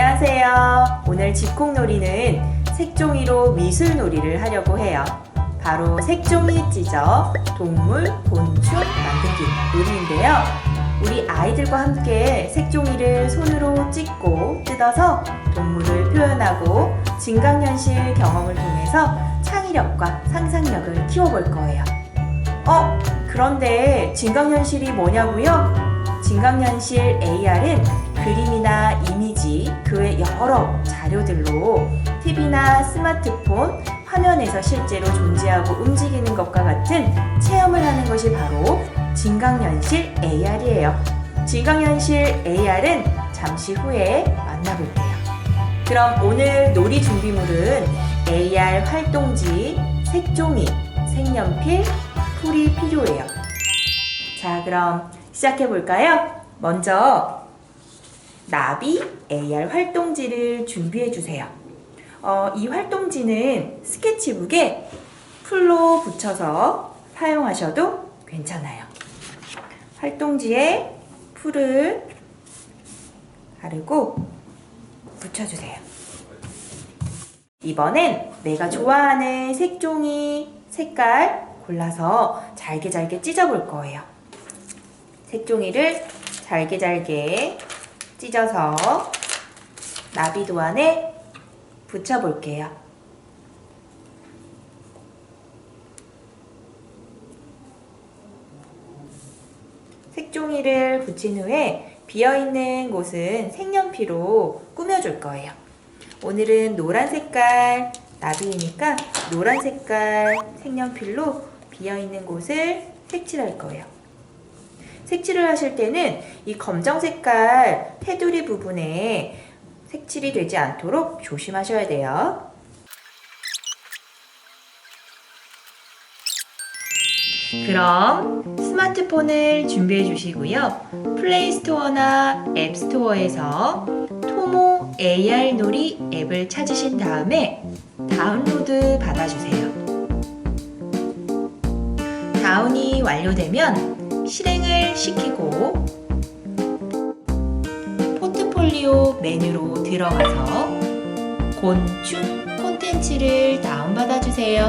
안녕하세요. 오늘 집콕놀이는 색종이로 미술놀이를 하려고 해요. 바로 색종이 찢어 동물, 곤충 만들기 놀이인데요. 우리 아이들과 함께 색종이를 손으로 찢고 뜯어서 동물을 표현하고 증강현실 경험을 통해서 창의력과 상상력을 키워볼 거예요. 어, 그런데 증강현실이 뭐냐고요? 증강현실 AR은 그림이나 여러 자료들로 TV나 스마트폰, 화면에서 실제로 존재하고 움직이는 것과 같은 체험을 하는 것이 바로 증강현실 AR이에요. 증강현실 AR은 잠시 후에 만나볼게요. 그럼 오늘 놀이 준비물은 AR 활동지, 색종이, 색연필, 풀이 필요해요. 자, 그럼 시작해 볼까요? 먼저 나비 AR 활동지를 준비해 주세요. 어, 이 활동지는 스케치북에 풀로 붙여서 사용하셔도 괜찮아요. 활동지에 풀을 바르고 붙여주세요. 이번엔 내가 좋아하는 색종이 색깔 골라서 잘게 잘게 찢어볼 거예요. 색종이를 잘게 잘게 찢어서 나비도 안에 붙여볼게요. 색종이를 붙인 후에 비어있는 곳은 색연필로 꾸며줄 거예요. 오늘은 노란 색깔 나비이니까 노란 색깔 색연필로 비어있는 곳을 색칠할 거예요. 색칠을 하실 때는 이 검정 색깔 테두리 부분에 색칠이 되지 않도록 조심하셔야 돼요. 그럼 스마트폰을 준비해 주시고요. 플레이스토어나 앱스토어에서 토모 AR 놀이 앱을 찾으신 다음에 다운로드 받아주세요. 다운이 완료되면 실행을 시키고 포트폴리오 메뉴로 들어가서 곤충 콘텐츠를 다운받아 주세요.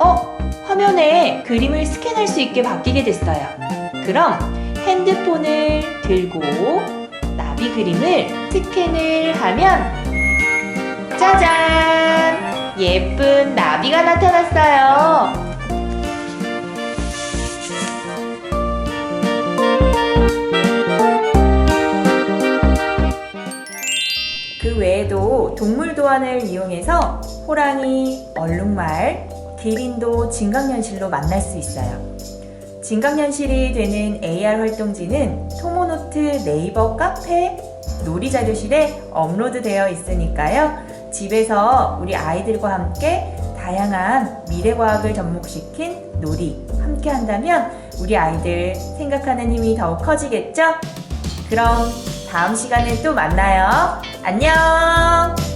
어? 화면에 그림을 스캔할 수 있게 바뀌게 됐어요. 그럼 핸드폰을 들고 나비 그림을 스캔을 하면 짜잔! 예쁜 나비가 나타났어요. 그 외에도 동물 도안을 이용해서 호랑이, 얼룩말, 기린도 증강현실로 만날 수 있어요. 증강현실이 되는 AR 활동지는 토모노트 네이버 카페 놀이 자료실에 업로드 되어 있으니까요. 집에서 우리 아이들과 함께 다양한 미래과학을 접목시킨 놀이 함께 한다면 우리 아이들 생각하는 힘이 더욱 커지겠죠? 그럼 다음 시간에 또 만나요. 안녕!